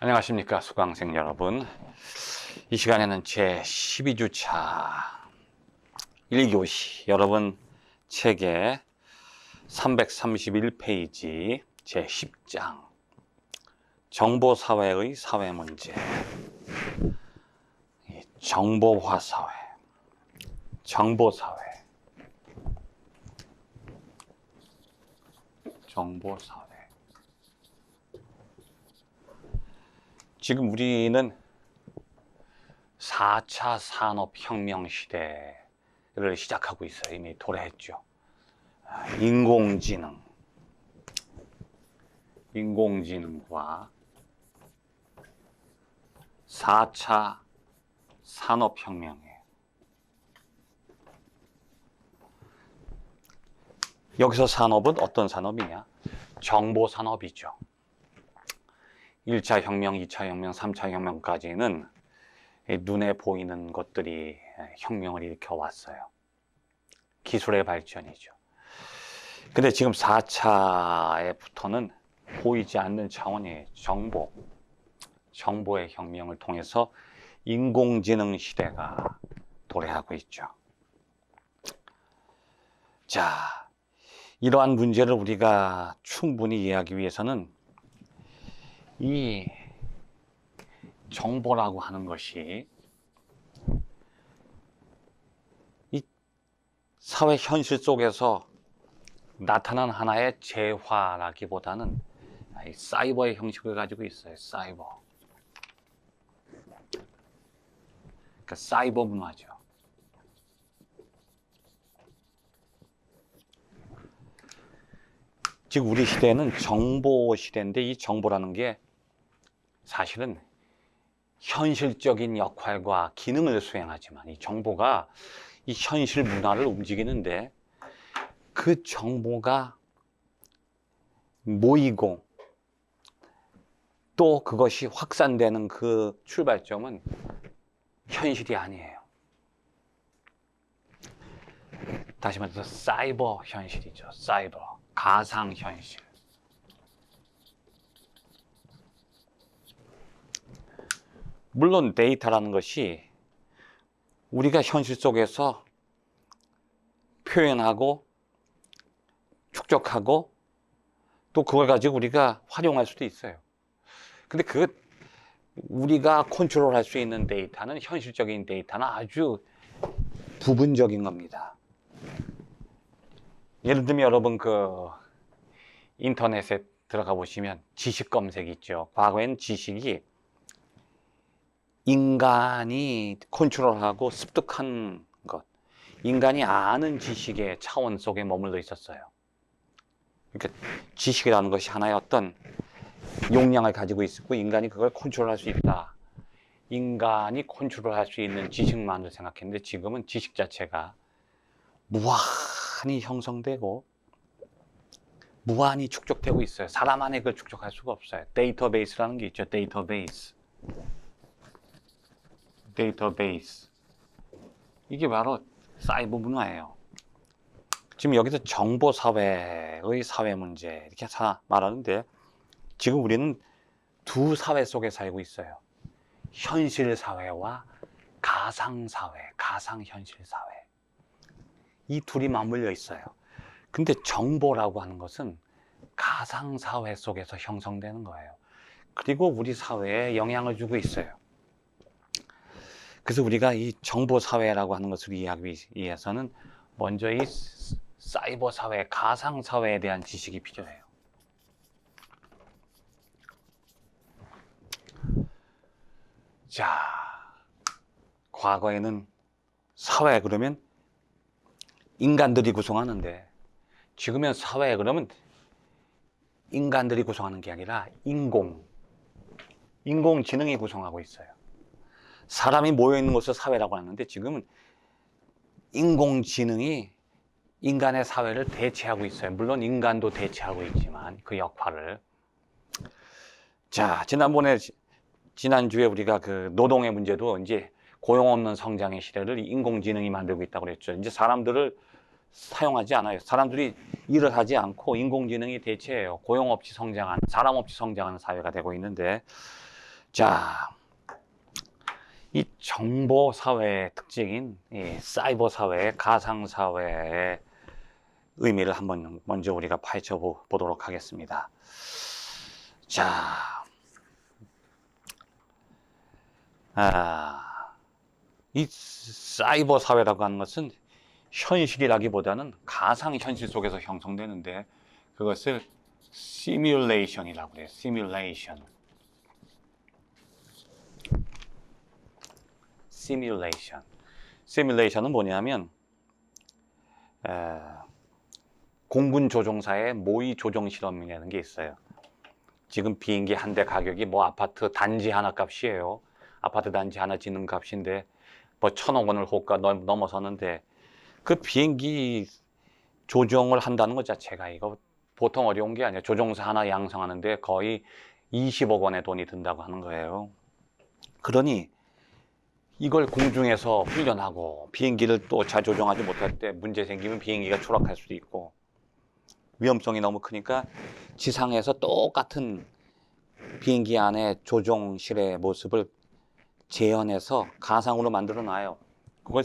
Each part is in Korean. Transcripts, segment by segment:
안녕하십니까 수강생 여러분. 이 시간에는 제 12주차 1교시 여러분 책의 331페이지 제 10장. 정보사회의 사회문제. 이 정보화 사회. 정보사회. 정보사회 지금 우리는 4차 산업혁명 시대를 시작하고 있어요. 이미 도래했죠. 아, 인공지능, 인공지능과 4차 산업혁명이에요. 여기서 산업은 어떤 산업이냐? 정보 산업이죠. 1차 혁명, 2차 혁명, 3차 혁명까지는 눈에 보이는 것들이 혁명을 일으켜 왔어요. 기술의 발전이죠. 근데 지금 4차에부터는 보이지 않는 차원의 정보, 정보의 혁명을 통해서 인공지능 시대가 도래하고 있죠. 자, 이러한 문제를 우리가 충분히 이해하기 위해서는 이 정보라고 하는 것이 이 사회 현실 속에서 나타난 하나의 재화라기보다는 이 사이버의 형식을 가지고 있어요. 사이버. 그러니까 사이버 문화죠. 지금 우리 시대는 정보 시대인데 이 정보라는 게 사실은 현실적인 역할과 기능을 수행하지만 이 정보가 이 현실 문화를 움직이는데 그 정보가 모이고 또 그것이 확산되는 그 출발점은 현실이 아니에요. 다시 말해서 사이버 현실이죠. 사이버. 가상 현실. 물론 데이터라는 것이 우리가 현실 속에서 표현하고 축적하고 또 그걸 가지고 우리가 활용할 수도 있어요. 근데 그 우리가 컨트롤할 수 있는 데이터는 현실적인 데이터는 아주 부분적인 겁니다. 예를 들면 여러분 그 인터넷에 들어가 보시면 지식 검색 있죠. 과거엔 지식이 인간이 컨트롤하고 습득한 것, 인간이 아는 지식의 차원 속에 머물러 있었어요. 그러니까 지식이라는 것이 하나의 어떤 용량을 가지고 있고 인간이 그걸 컨트롤할 수 있다. 인간이 컨트롤할 수 있는 지식만을 생각했는데 지금은 지식 자체가 무한히 형성되고 무한히 축적되고 있어요. 사람 안에 그걸 축적할 수가 없어요. 데이터베이스라는 게 있죠. 데이터베이스. 데이터베이스. 이게 바로 사이버 문화예요. 지금 여기서 정보 사회의 사회 문제 이렇게 다 말하는데 지금 우리는 두 사회 속에 살고 있어요. 현실 사회와 가상 사회, 가상 현실 사회. 이 둘이 맞물려 있어요. 근데 정보라고 하는 것은 가상 사회 속에서 형성되는 거예요. 그리고 우리 사회에 영향을 주고 있어요. 그래서 우리가 이 정보 사회라고 하는 것을 이해하기 위해서는 먼저 이 사이버 사회, 가상 사회에 대한 지식이 필요해요. 자, 과거에는 사회 그러면 인간들이 구성하는데 지금은 사회 그러면 인간들이 구성하는 게 아니라 인공, 인공지능이 구성하고 있어요. 사람이 모여 있는 것을 사회라고 하는데 지금은 인공지능이 인간의 사회를 대체하고 있어요. 물론 인간도 대체하고 있지만 그 역할을. 자, 지난번에, 지난주에 우리가 그 노동의 문제도 이제 고용 없는 성장의 시대를 인공지능이 만들고 있다고 그랬죠. 이제 사람들을 사용하지 않아요. 사람들이 일을 하지 않고 인공지능이 대체해요. 고용 없이 성장하는, 사람 없이 성장하는 사회가 되고 있는데 자, 이 정보 사회의 특징인 이 사이버 사회, 가상 사회의 의미를 한번 먼저 우리가 파헤쳐 보- 보도록 하겠습니다. 자, 아, 이 사이버 사회라고 하는 것은 현실이라기보다는 가상 현실 속에서 형성되는데 그것을 시뮬레이션이라고 그래요. 시뮬레이션. 시뮬레이션. 시뮬레이션은 뭐냐면 에, 공군 조종사의 모의 조종 실험이라는 게 있어요. 지금 비행기 한 대 가격이 뭐 아파트 단지 하나 값이에요. 아파트 단지 하나 짓는 값인데 뭐 천억 원을 호가 넘- 넘어서는데 그 비행기 조종을 한다는 것 자체가 이거 보통 어려운 게 아니에요. 조종사 하나 양성하는데 거의 20억 원의 돈이 든다고 하는 거예요. 그러니 이걸 공중에서 훈련하고 비행기를 또 잘 조종하지 못할 때 문제 생기면 비행기가 추락할 수도 있고 위험성이 너무 크니까 지상에서 똑같은 비행기 안에 조종실의 모습을 재현해서 가상으로 만들어 놔요. 그걸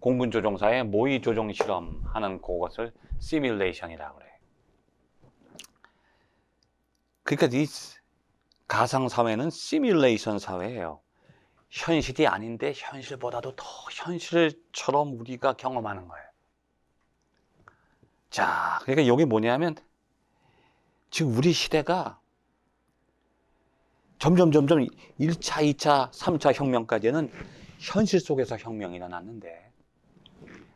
공군 조종사의 모의 조종 실험하는 그것을 시뮬레이션이라고 그래요. 그러니까 이 가상 사회는 시뮬레이션 사회예요. 현실이 아닌데 현실보다도 더 현실처럼 우리가 경험하는 거예요. 자, 그러니까 여기 뭐냐면 지금 우리 시대가 점점 점점 1차, 2차, 3차 혁명까지는 현실 속에서 혁명이 일어났는데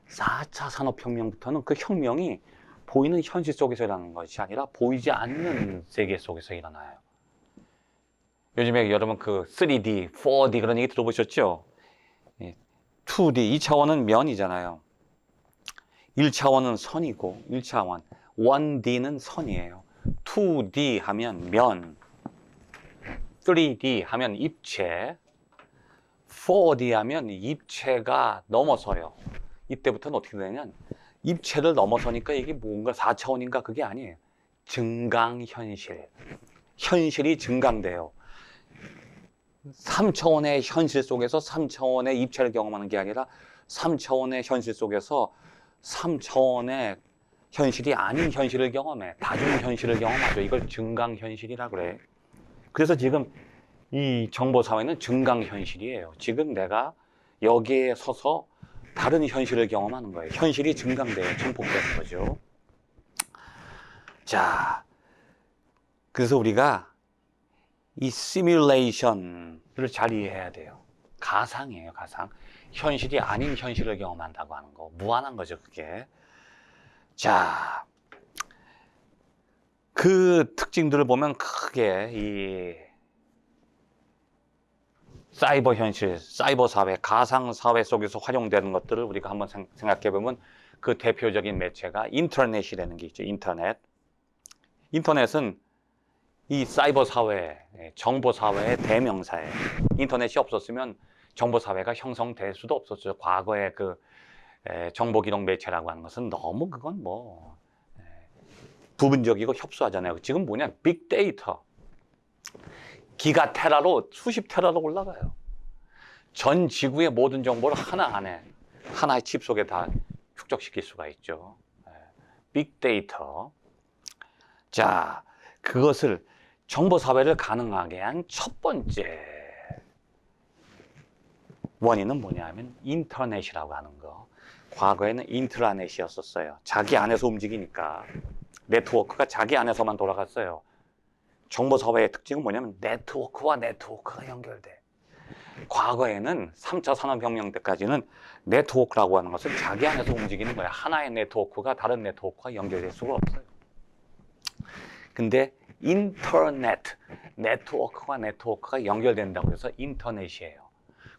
4차 산업혁명부터는 그 혁명이 보이는 현실 속에서 일어나는 것이 아니라 보이지 않는 세계 속에서 일어나요. 요즘에 여러분 그 3D, 4D 그런 얘기 들어보셨죠? 예, 2D, 2차원은 면이잖아요. 1차원은 선이고 1차원, 1D는 선이에요. 2D 하면 면, 3D 하면 입체, 4D 하면 입체가 넘어서요. 이때부터는 어떻게 되냐면 입체를 넘어서니까 이게 뭔가 4차원인가 그게 아니에요. 증강현실. 현실이 증강돼요. 3차원의 현실 속에서 3차원의 입체를 경험하는 게 아니라 3차원의 현실 속에서 3차원의 현실이 아닌 현실을 경험해. 다중 현실을 경험하죠. 이걸 증강 현실이라 그래. 그래서 지금 이 정보 사회는 증강 현실이에요. 지금 내가 여기에 서서 다른 현실을 경험하는 거예요. 현실이 증강돼요. 증폭되는 거죠. 자, 그래서 우리가 이 시뮬레이션을 잘 이해해야 돼요. 가상이에요, 가상. 현실이 아닌 현실을 경험한다고 하는 거. 무한한 거죠, 그게. 자, 그 특징들을 보면 크게 이 사이버 현실, 사이버 사회, 가상 사회 속에서 활용되는 것들을 우리가 한번 생- 생각해 보면 그 대표적인 매체가 인터넷이라는 게 있죠. 인터넷. 인터넷은 이 사이버 사회, 예, 정보 사회의 대명사예요. 인터넷이 없었으면 정보 사회가 형성될 수도 없었죠. 과거에 그 에, 정보 기록 매체라고 하는 것은 너무 그건 뭐 에, 부분적이고 협소하잖아요. 지금 뭐냐? 빅데이터. 기가 테라로 수십 테라로 올라가요. 전 지구의 모든 정보를 하나 안에 하나의 칩 속에 다 축적시킬 수가 있죠. 에, 빅데이터. 자, 그것을 정보 사회를 가능하게 한 첫 번째 원인은 뭐냐면 인터넷이라고 하는 거. 과거에는 인트라넷이었었어요. 자기 안에서 움직이니까 네트워크가 자기 안에서만 돌아갔어요. 정보 사회의 특징은 뭐냐면 네트워크와 네트워크가 연결돼. 과거에는 3차 산업혁명 때까지는 네트워크라고 하는 것은 자기 안에서 움직이는 거야. 하나의 네트워크가 다른 네트워크와 연결될 수가 없어요. 근데 인터넷, 네트워크와 네트워크가 연결된다고 해서 인터넷이에요.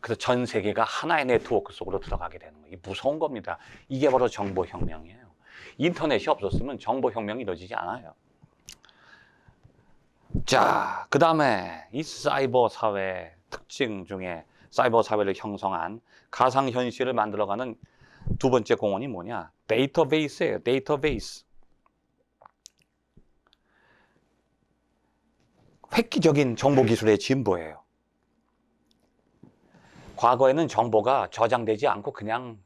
그래서 전 세계가 하나의 네트워크 속으로 들어가게 되는 거예요. 이게 무서운 겁니다. 이게 바로 정보혁명이에요. 인터넷이 없었으면 정보혁명이 이루어지지 않아요. 자, 그 다음에 이 사이버 사회 특징 중에 사이버 사회를 형성한 가상현실을 만들어가는 두 번째 공헌이 뭐냐? 데이터베이스예요. 데이터베이스. 획기적인 정보 기술의 진보예요. 과거에는 정보가 저장되지 않고 그냥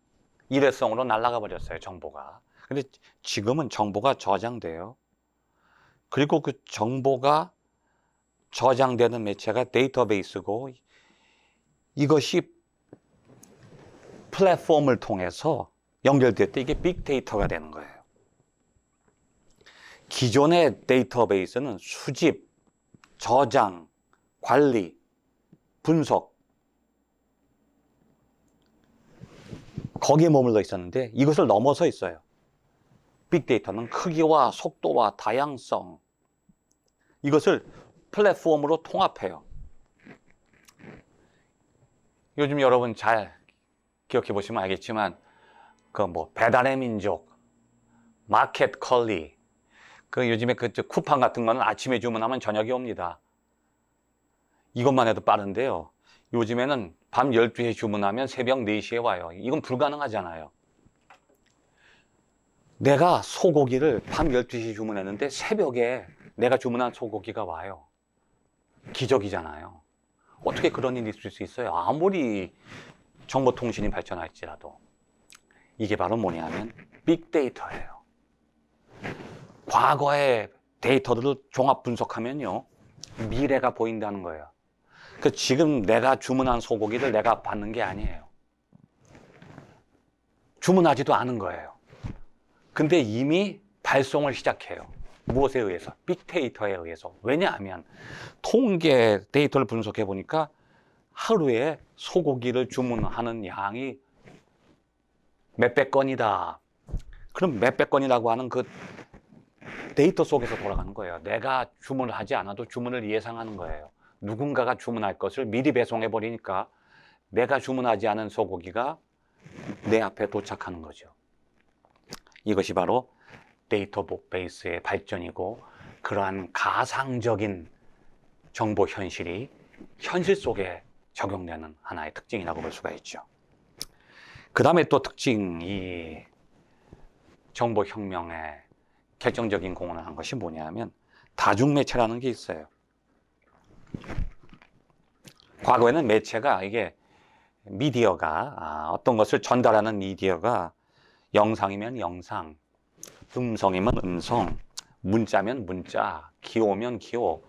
일회성으로 날아가 버렸어요, 정보가. 근데 지금은 정보가 저장돼요. 그리고 그 정보가 저장되는 매체가 데이터베이스고 이것이 플랫폼을 통해서 연결될 때 이게 빅데이터가 되는 거예요. 기존의 데이터베이스는 수집, 저장, 관리, 분석 거기에 머물러 있었는데 이것을 넘어서 있어요. 빅데이터는 크기와 속도와 다양성 이것을 플랫폼으로 통합해요. 요즘 여러분 잘 기억해 보시면 알겠지만 그 뭐 배달의 민족, 마켓 컬리 그 요즘에 그저 쿠팡 같은 거는 아침에 주문하면 저녁에 옵니다. 이것만 해도 빠른데요. 요즘에는 밤 12시에 주문하면 새벽 4시에 와요. 이건 불가능하잖아요. 내가 소고기를 밤 12시에 주문했는데 새벽에 내가 주문한 소고기가 와요. 기적이잖아요. 어떻게 그런 일이 있을 수 있어요? 아무리 정보통신이 발전할지라도. 이게 바로 뭐냐면 빅데이터예요. 과거의 데이터들을 종합 분석하면요. 미래가 보인다는 거예요. 그 지금 내가 주문한 소고기를 내가 받는 게 아니에요. 주문하지도 않은 거예요. 근데 이미 발송을 시작해요. 무엇에 의해서? 빅데이터에 의해서. 왜냐하면 통계 데이터를 분석해 보니까 하루에 소고기를 주문하는 양이 몇백 건이다. 그럼 몇백 건이라고 하는 그 데이터 속에서 돌아가는 거예요. 내가 주문을 하지 않아도 주문을 예상하는 거예요. 누군가가 주문할 것을 미리 배송해 버리니까 내가 주문하지 않은 소고기가 내 앞에 도착하는 거죠. 이것이 바로 데이터 베이스의 발전이고 그러한 가상적인 정보 현실이 현실 속에 적용되는 하나의 특징이라고 볼 수가 있죠. 그 다음에 또 특징이 정보혁명의 결정적인 공헌을 한 것이 뭐냐면 다중매체라는 게 있어요. 과거에는 매체가 이게 미디어가 아, 어떤 것을 전달하는 미디어가 영상이면 영상, 음성이면 음성, 문자면 문자, 기호면 기호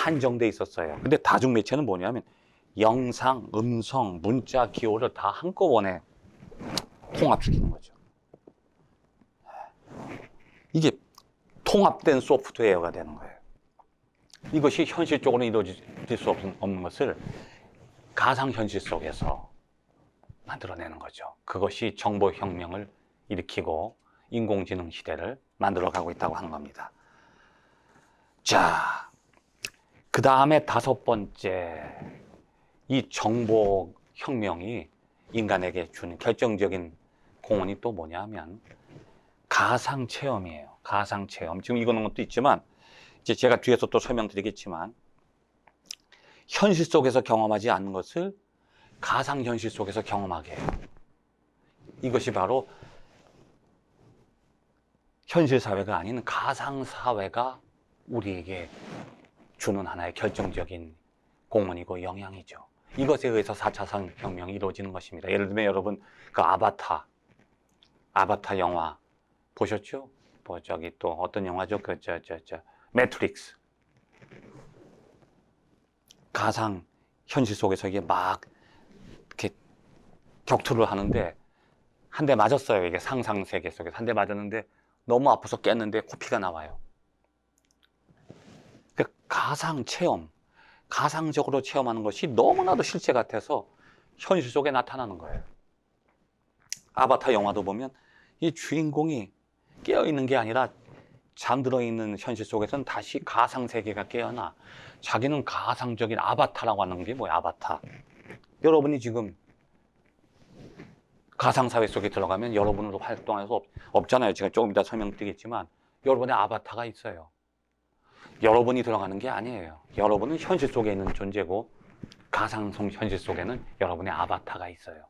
한정돼 있었어요. 근데 다중 매체는 뭐냐면 영상, 음성, 문자, 기호를 다 한꺼번에 통합시키는 거죠. 이게 통합된 소프트웨어가 되는 거예요. 이것이 현실적으로 이루어질 수 없는 것을 가상현실 속에서 만들어내는 거죠. 그것이 정보혁명을 일으키고 인공지능 시대를 만들어가고 있다고 하는 겁니다. 자, 그 다음에 다섯 번째, 이 정보혁명이 인간에게 주는 결정적인 공헌이 또 뭐냐면 가상 체험이에요. 가상 체험. 지금 이거는 것도 있지만, 이제 제가 뒤에서 또 설명드리겠지만, 현실 속에서 경험하지 않는 것을 가상 현실 속에서 경험하게 해요. 이것이 바로 현실 사회가 아닌 가상 사회가 우리에게 주는 하나의 결정적인 공헌이고 영향이죠. 이것에 의해서 4차 산혁명이 이루어지는 것입니다. 예를 들면 여러분 그 아바타, 아바타 영화 보셨죠? 뭐 저기 또 어떤 영화죠? 그저저 저 매트릭스. 가상 현실 속에서 이게 막 이렇게 격투를 하는데 한 대 맞았어요. 이게 상상 세계 속에서 한 대 맞았는데 너무 아파서 깼는데 코피가 나와요. 그 가상 체험, 가상적으로 체험하는 것이 너무나도 실제 같아서 현실 속에 나타나는 거예요. 아바타 영화도 보면 이 주인공이 깨어 있는 게 아니라 잠들어 있는 현실 속에서는 다시 가상 세계가 깨어나 자기는 가상적인 아바타라고 하는 게 뭐야 아바타. 여러분이 지금 가상 사회 속에 들어가면 여러분으로 활동할 수 없, 없잖아요. 제가 조금 이따 설명드리겠지만 여러분의 아바타가 있어요. 여러분이 들어가는 게 아니에요. 여러분은 현실 속에 있는 존재고 가상 현실 속에는 여러분의 아바타가 있어요.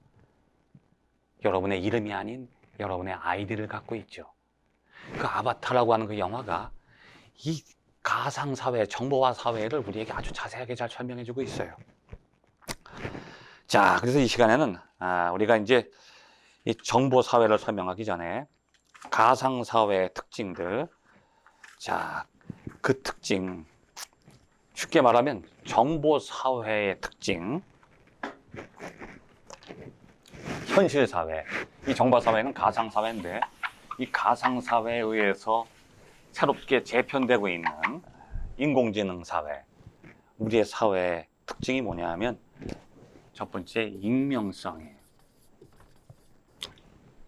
여러분의 이름이 아닌 여러분의 아이디를 갖고 있죠. 그 아바타라고 하는 그 영화가 이 가상 사회, 정보화 사회를 우리에게 아주 자세하게 잘 설명해 주고 있어요. 자, 그래서 이 시간에는 아, 우리가 이제 이 정보 사회를 설명하기 전에 가상 사회의 특징들, 자, 그 특징. 쉽게 말하면 정보 사회의 특징, 현실 사회, 이 정보 사회는 가상 사회인데 이 가상 사회에 의해서 새롭게 재편되고 있는 인공지능 사회, 우리의 사회의 특징이 뭐냐면 첫 번째 익명성이에요.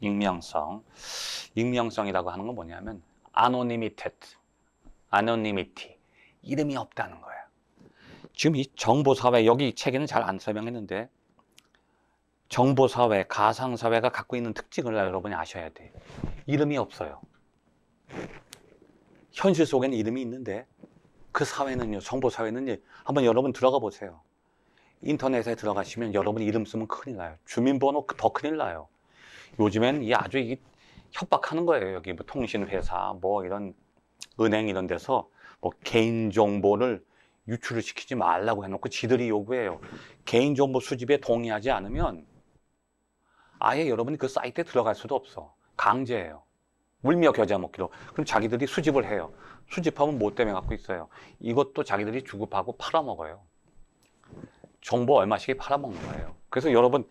익명성. 익명성이라고 하는 건 뭐냐면 anonymity, anonymity. 이름이 없다는 거예요. 지금 이 정보 사회, 여기 책에는 잘 안 설명했는데 정보사회, 가상사회가 갖고 있는 특징을 여러분이 아셔야 돼요. 이름이 없어요. 현실 속에는 이름이 있는데 그 사회는요, 정보사회는요, 한번 여러분 들어가 보세요. 인터넷에 들어가시면 여러분 이름 쓰면 큰일 나요. 주민번호 더 큰일 나요. 요즘엔 이 아주 이 협박하는 거예요. 여기 뭐 통신회사, 뭐 이런 은행 이런 데서 뭐 개인정보를 유출을 시키지 말라고 해놓고 지들이 요구해요. 개인정보 수집에 동의하지 않으면 아예 여러분이 그 사이트에 들어갈 수도 없어. 강제예요. 물며 겨자 먹기로. 그럼 자기들이 수집을 해요. 수집하면 뭐 때문에 갖고 있어요? 이것도 자기들이 주급하고 팔아먹어요. 정보 얼마씩 팔아먹는 거예요. 그래서 여러분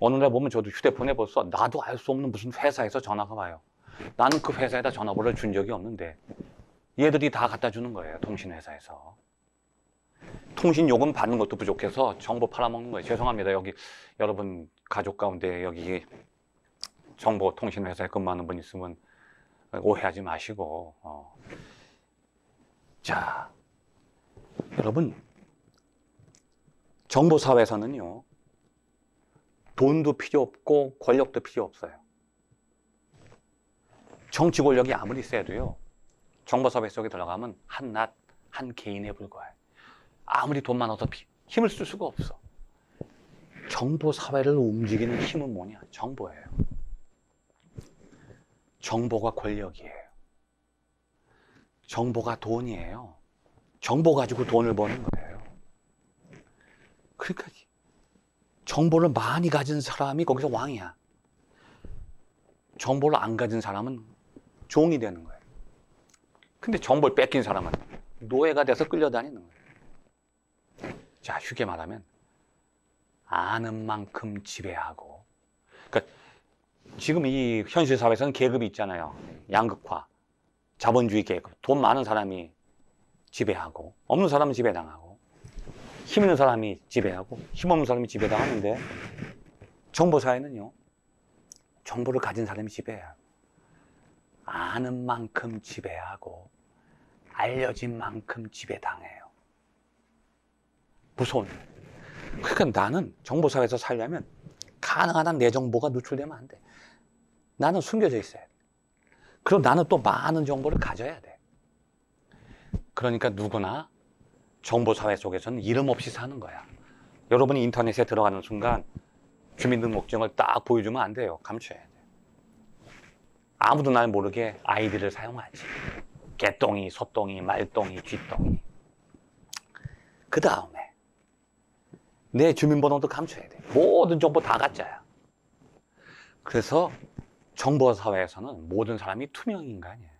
어느 날 보면 저도 휴대폰에 벌써 나도 알 수 없는 무슨 회사에서 전화가 와요. 나는 그 회사에다 전화번호를 준 적이 없는데 얘들이 다 갖다 주는 거예요. 통신회사에서. 통신 요금 받는 것도 부족해서 정보 팔아먹는 거예요. 죄송합니다. 여기 여러분 가족 가운데 여기 정보 통신 회사에 근무하는 분 있으면 오해하지 마시고 어. 자 여러분 정보 사회에서는요 돈도 필요 없고 권력도 필요 없어요. 정치 권력이 아무리 세도요 정보 사회 속에 들어가면 한낱 한 개인에 불과해. 아무리 돈 많아도 피- 힘을 쓸 수가 없어. 정보 사회를 움직이는 힘은 뭐냐? 정보예요. 정보가 권력이에요. 정보가 돈이에요. 정보 가지고 돈을 버는 거예요. 그러니까 정보를 많이 가진 사람이 거기서 왕이야. 정보를 안 가진 사람은 종이 되는 거예요. 근데 정보를 뺏긴 사람은 노예가 돼서 끌려다니는 거예요. 자, 쉽게 말하면 아는 만큼 지배하고. 그러니까 지금 이 현실 사회에서는 계급이 있잖아요. 양극화, 자본주의 계급. 돈 많은 사람이 지배하고, 없는 사람은 지배당하고, 힘 있는 사람이 지배하고, 힘 없는 사람이 지배당하는데, 정보 사회는요, 정보를 가진 사람이 지배해요. 아는 만큼 지배하고, 알려진 만큼 지배당해요. 무서운. 그러니까 나는 정보사회에서 살려면 가능한 한 내 정보가 노출되면 안 돼. 나는 숨겨져 있어야 돼. 그럼 나는 또 많은 정보를 가져야 돼. 그러니까 누구나 정보사회 속에서는 이름 없이 사는 거야. 여러분이 인터넷에 들어가는 순간 주민등록증을 딱 보여주면 안 돼요. 감춰야 돼. 아무도 날 모르게 아이디를 사용하지. 개똥이, 소똥이, 말똥이, 쥐똥이. 그 다음에 내 주민번호도 감춰야 돼. 모든 정보 다 가짜야. 그래서 정보 사회에서는 모든 사람이 투명 인간이에요.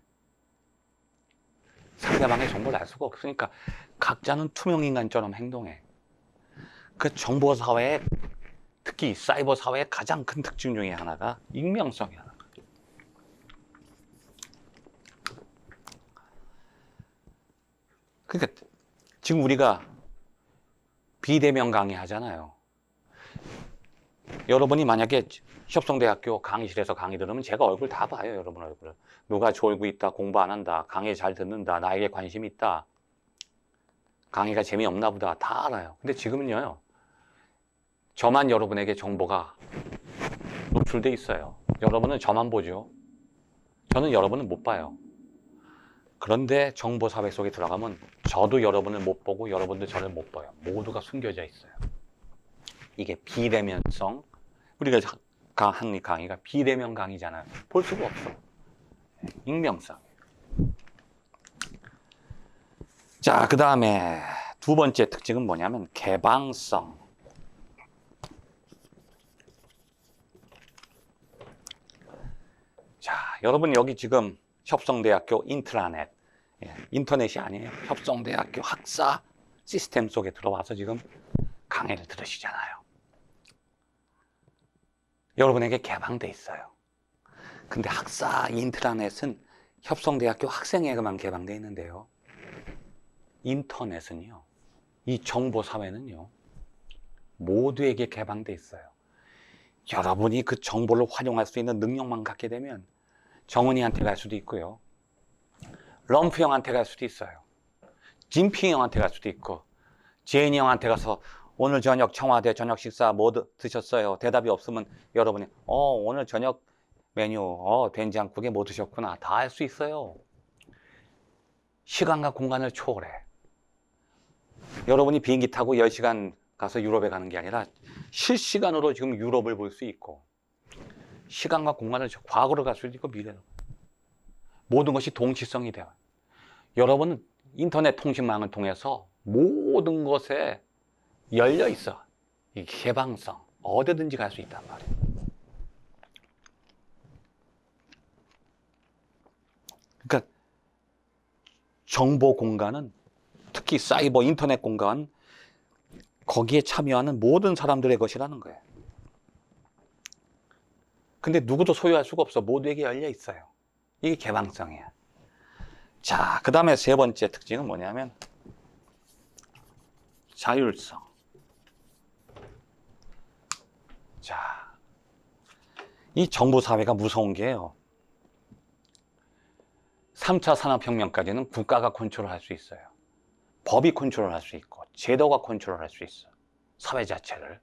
상대방의 정보를 알 수가 없으니까 각자는 투명 인간처럼 행동해. 그 정보 사회의 특히 사이버 사회의 가장 큰 특징 중에 하나가 익명성이야. 그러니까 지금 우리가 비대면 강의 하잖아요. 여러분이 만약에 협성대학교 강의실에서 강의 들으면 제가 얼굴 다 봐요, 여러분 얼굴을. 누가 졸고 있다, 공부 안 한다, 강의 잘 듣는다, 나에게 관심 있다, 강의가 재미없나 보다, 다 알아요. 근데 지금은요, 저만 여러분에게 정보가 노출돼 있어요. 여러분은 저만 보죠. 저는 여러분은 못 봐요. 그런데 정보 사회 속에 들어가면 저도 여러분을 못 보고 여러분도 저를 못 봐요. 모두가 숨겨져 있어요. 이게 비대면성. 우리가 강한 강의가 비대면 강의잖아요. 볼 수가 없어. 익명성. 자, 그 다음에 두 번째 특징은 뭐냐면 개방성. 자, 여러분 여기 지금 협성대학교 인트라넷, 예, 인터넷이 아니에요. 협성대학교 학사 시스템 속에 들어와서 지금 강의를 들으시잖아요. 여러분에게 개방돼 있어요. 근데 학사 인트라넷은 협성대학교 학생에게만 개방돼 있는데요. 인터넷은요, 이 정보 사회는요, 모두에게 개방돼 있어요. 여러분이 그 정보를 활용할 수 있는 능력만 갖게 되면 정은이한테 갈 수도 있고요. 럼프 형한테 갈 수도 있어요. 진피 형한테 갈 수도 있고, 제인이 형한테 가서 오늘 저녁 청와대 저녁 식사 뭐 드- 드셨어요? 대답이 없으면 여러분이 어 오늘 저녁 메뉴 어 된장국에 뭐 드셨구나 다 할 수 있어요. 시간과 공간을 초월해. 여러분이 비행기 타고 10시간 가서 유럽에 가는 게 아니라 실시간으로 지금 유럽을 볼 수 있고 시간과 공간을 저- 과거로 갈 수도 있고 미래로 모든 것이 동시성이 돼요. 여러분은 인터넷 통신망을 통해서 모든 것에 열려 있어. 이 개방성 어디든지 갈 수 있단 말이에요. 그러니까 정보 공간은 특히 사이버 인터넷 공간 거기에 참여하는 모든 사람들의 것이라는 거예요. 근데 누구도 소유할 수가 없어. 모두에게 열려 있어요. 이게 개방성이야. 자, 그 다음에 세 번째 특징은 뭐냐면 자율성. 자, 이 정보 사회가 무서운 게요. 3차 산업혁명까지는 국가가 컨트롤할 수 있어요. 법이 컨트롤할 수 있고 제도가 컨트롤할 수 있어. 사회 자체를.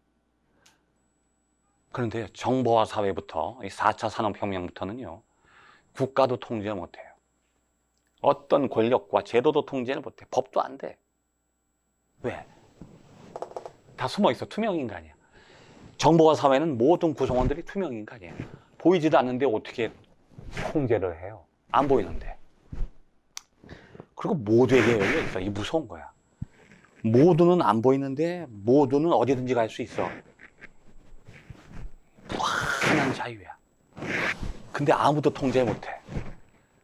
그런데 정보화 사회부터 이 4차 산업혁명부터는요. 국가도 통제 못해요. 어떤 권력과 제도도 통제를 못해. 법도 안 돼. 왜? 다 숨어 있어. 투명 인간이야. 정보화 사회는 모든 구성원들이 투명 인간이에요. 보이지도 않는데 어떻게 통제를 해요? 안 보이는데. 그리고 모두에게 열려 있어. 이 무서운 거야. 모두는 안 보이는데 모두는 어디든지 갈 수 있어. 무한한 자유야. 근데 아무도 통제 못해.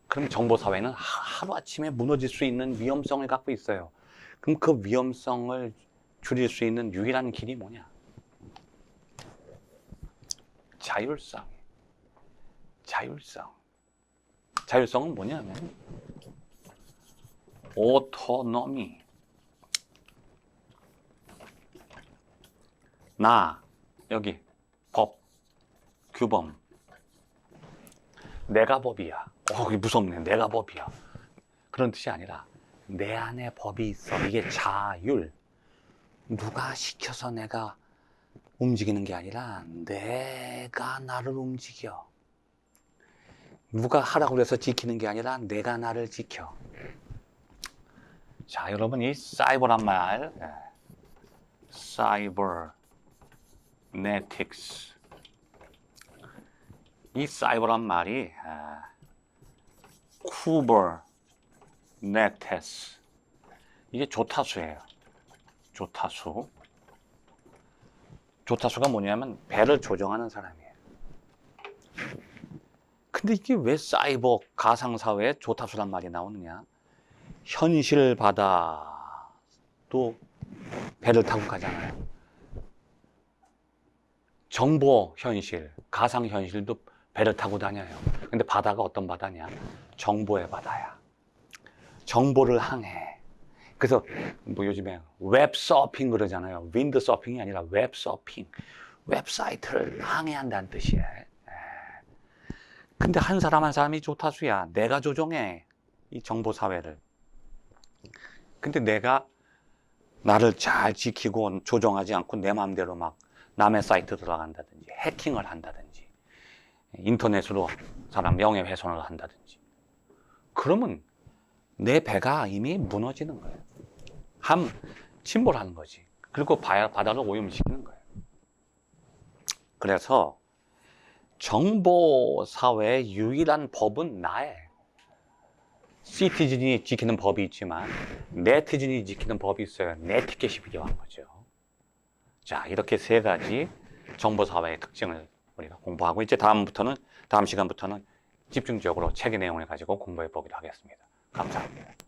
그럼 정보 사회는 하루 아침에 무너질 수 있는 위험성을 갖고 있어요. 그럼 그 위험성을 줄일 수 있는 유일한 길이 뭐냐? 자율성. 자율성. 자율성은 뭐냐면 오토노미. 나 여기 법 규범 내가 법이야. 어, 그게 무섭네. 내가 법이야. 그런 뜻이 아니라 내 안에 법이 있어. 이게 자율. 누가 시켜서 내가 움직이는 게 아니라 내가 나를 움직여. 누가 하라고 그래서 지키는 게 아니라 내가 나를 지켜. 자, 여러분 이 사이버란 말, 예. 사이버 네틱스. 이 사이버란 말이 아, 쿠버 네테스 이게 조타수예요. 조타수. 조타수가 뭐냐면 배를 조정하는 사람이에요. 근데 이게 왜 사이버 가상 사회에 조타수란 말이 나오느냐? 현실 바다도 배를 타고 가잖아요. 정보 현실, 가상 현실도 배를 타고 다녀요. 근데 바다가 어떤 바다냐? 정보의 바다야. 정보를 항해. 그래서 뭐 요즘에 웹 서핑 그러잖아요. 윈드 서핑이 아니라 웹 서핑. 웹사이트를 항해한다는 뜻이에요. 예. 근데 한 사람 한 사람이 조타수야. 내가 조종해. 이 정보 사회를. 근데 내가 나를 잘 지키고 조정하지 않고 내 마음대로 막 남의 사이트 들어간다든지 해킹을 한다든지 인터넷으로 사람 명예훼손을 한다든지 그러면 내 배가 이미 무너지는 거예요. 함 침몰하는 거지. 그리고 바- 바다를 오염시키는 거예요. 그래서 정보 사회의 유일한 법은 나의 시티즌이 지키는 법이 있지만 네티즌이 지키는 법이 있어요. 네티켓이 필요한 거죠. 자, 이렇게 세 가지 정보 사회의 특징을 우리가 공부하고 이제 다음부터는 다음 시간부터는 집중적으로 책의 내용을 가지고 공부해 보기로 하겠습니다. 감사합니다.